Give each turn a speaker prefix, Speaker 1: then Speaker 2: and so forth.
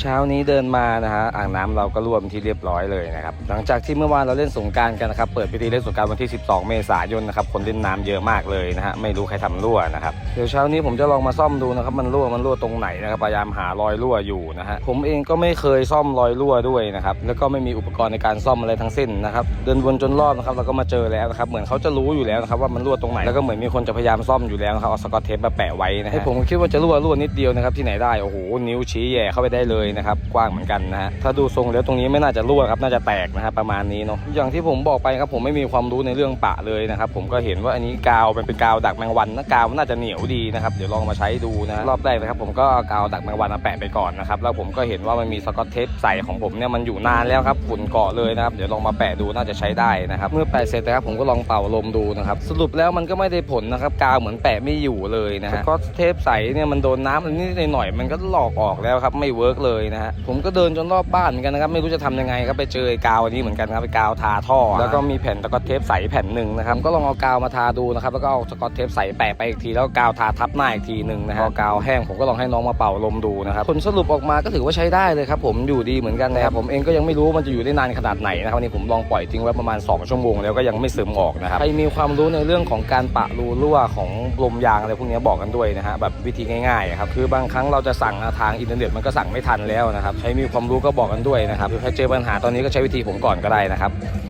Speaker 1: เช้านี้เดินมานะฮะอ่างน้ำเราก็รวมที่เรียบร้อยเลยนะครับหลังจากที่เมื่อวานเราเล่นสงการกันนะครับเปิดพิธีเล่นสงการวันที่ 12 เมษายนนะครับคนเล่นน้ำเยอะมากเลยนะฮะไม่รู้ใครทำรั่วนะครับเดี๋ยวเช้านี้ผมจะลองมาซ่อมดูนะครับมันรั่วมันรั่วตรงไหนนะครับพยายามหารอยรั่วอยู่นะฮะผมเองก็ไม่เคยซ่อมรอยรั่วด้วยนะครับแล้วก็ไม่มีอุปกรณ์ในการซ่อมอะไรทั้งสิ้นนะครับเดินวนจนรอบนะครับเราก็มาเจอแล้วนะครับเหมือนเขาจะรู้อยู่แล้วนะครับว่ามันรั่วตรงไหนแล้วก็เหมือนมีคนจะพยายามซ่อมอยู่แล้วนะครับเอาสกอตเทปมาแปะไว้นะฮะผมคิดว่าจะรั่วรั่วนิดเดียวนะครับที่ไหนได้โอ้โหนิ้วชี้แย่เข้าไปได้เลยนะครับ กว้างเหมือนกันนะฮะถ้าดูทรงแล้วตรงนี้ไม่น่าจะรั่วครับน่าจะแตกนะฮะประมาณนี้เนาะอย่างที่ผมบอกไปครับผมไม่มีความรู้ในเรื่องปะเลยนะครับผมก็เห็นว่าอันนี้กาวมันเป็นกาวดักแมงวันนะกาวมันน่าจะเหนียวดีนะครับเดี๋ยวลองมาใช้ดูนะรอบแรกนะครับผมก็เอากาวดักแมงวันมาแปะไปก่อนนะครับแล้วผมก็เห็นว่ามันมีสกอตเทปใส่ของผมเนี่ยมันอยู่นานแล้วครับฝุ่นเกาะเลยนะครับเดี๋ยวลองมาแปะดูน่าจะใช้ได้นะครับเมื่อแปะเสร็จนะครับผมก็ลองเป่าลมดูนะครับสรุปแล้วมันก็ไม่ได้ผลนะครับกาวเหมือนแปะไม่อยู่เลยนะฮะสกอตเทปใสเนี่ยมันโดนน้ำนิดหน่อยมันก็หลอกออกแล้วครับไม่เวิร์กเลยนะฮะผมก็เดินจนรอบบ้านเหมือนกันนะครับไม่รู้จะทำยังไงครับไปเจอไอ้กาวอันนี้เหมือนกันครับไอ้กาวทาท่อ แล้วก็มีแผ่นสกอตเทปใสแผ่นหนึ่งนะครับก็ลองเอากาวมาทาดูนะครับแล้วก็เอาสกอตเทปใสแปะไปอีกทีแล้วกาวทาทับหน้าอีกทีหนึ่งนะฮะพอกาวแห้งผมก็ลองให้น้องมาเป่าลมดูนะครับผลสรุปออกมาก็ถือว่าใช้ได้เลยครับผมอยู่ดีเหมือนกันนะครับผมเองก็ยังไม่รู้ว่ามันจะอยู่ได้นานขนาดไหนนะครับวันนี้ผมลองปล่อยทิ้งไว้ประมาณ 2 ชั่วโมงแล้วก็ยังไม่ซึมออกนะครับใครมีความรู้ในเรื่องของการปะรูรั่วของลมยางอะไรพวกนี้บอกกันด้วยนะฮะแบบวิธีง่ายๆครับคือบางครั้งเราจะสั่งทางอินเทอร์เน็ตมันก็สั่งไม่ทันแล้วนะครับ ใครมีความรู้ก็บอกกันด้วยนะครับหรือใครเจอปัญหาตอนนี้ก็ใช้วิธีผมก่อนก็ได้นะครับ